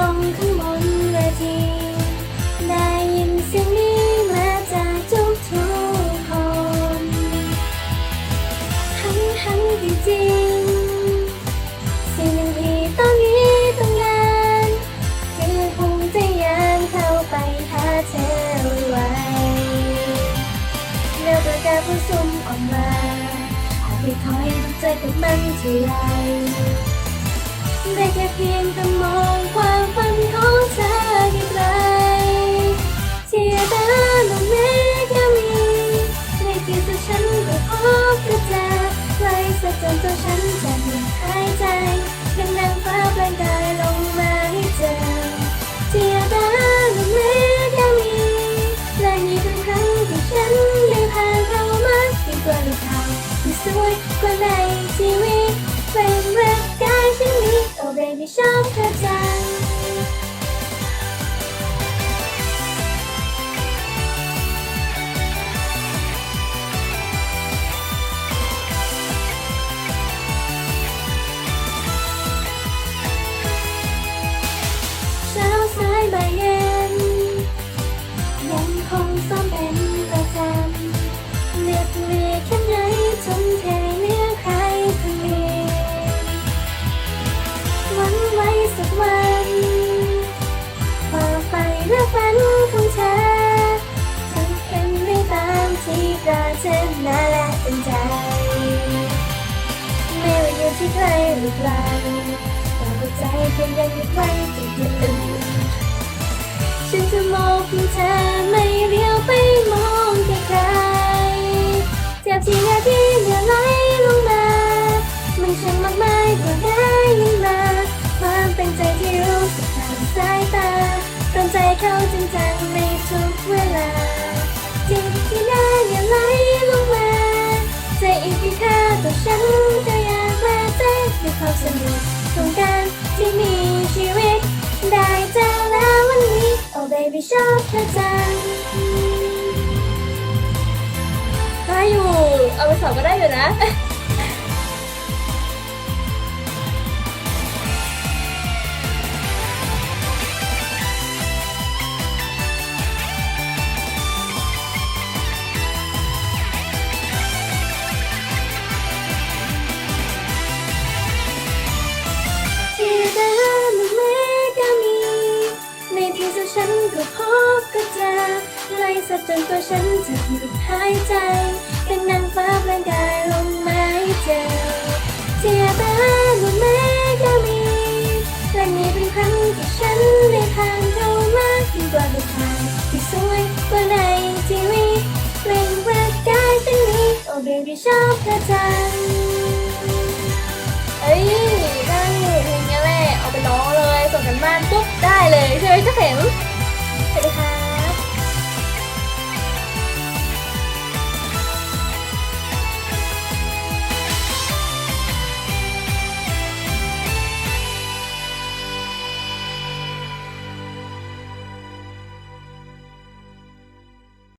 ตงข้างบนเวที ได้ยินเสียงนี้มาจากทุกทุกคนทั้งทั้งจริงสิ่งที่ตอนนี้ต้องการคือคงจะยังเข้าไปหาเธอไว้แล้วประกาศผู้ซุ่มออกมาหากไปขอยห้ทุกใจกับมันทีไร ได้แค่เพียงแต่มองความฝันของเธอไกลเสียดายลงแม้แค่มีในที่สุดฉันก็พบกับเธอไกลสักจนตัวฉันจะหยุดหายใจดังนั่งฟ้าแปลงกายลงมาให้เจอเสียดายลงแม้แค่มีและนี่เป็นครั้งที่ฉันได้ผ่านเข้ามาที่ตัวลูกเขาที่สวยกว่าใน baby ชอบ ที่ใครหรือไกลแต่หัวใจเพียงยังมีใครที่อื่นฉันจะมองเพียงเธอไม่เลี้ยวไปมองไกลๆเจ็บที่นาที่เหลือไหลลงมา มันช่างมากมายกว่าได้ยินมาความเป็นใจที่รู้สึกทางสายตาตรงใจเขาจริงจังใน ที่ชอบพระจันทร์ได้อยู่ เอาไปสอบก็ได้อยู่นะ กับเธอไล่สับจนตัวฉันจะหยุดหายใจดังนนางฟ้าแปลงกายลงมาให้เจอเที่เดินไม่ก็มีและนี่เป็นครั้งที่ฉันได้ผ่านเข้ามายิ่งกว่าเป็นทางที่สวยกว่าในทีวีเปล่งประกายฉันนี้ oh baby ชอบเธอจังเอ้ยได้เพลงนี้แหละเอาไปร้องเบบได้เลยใช่ไหมเจ้าเข็ม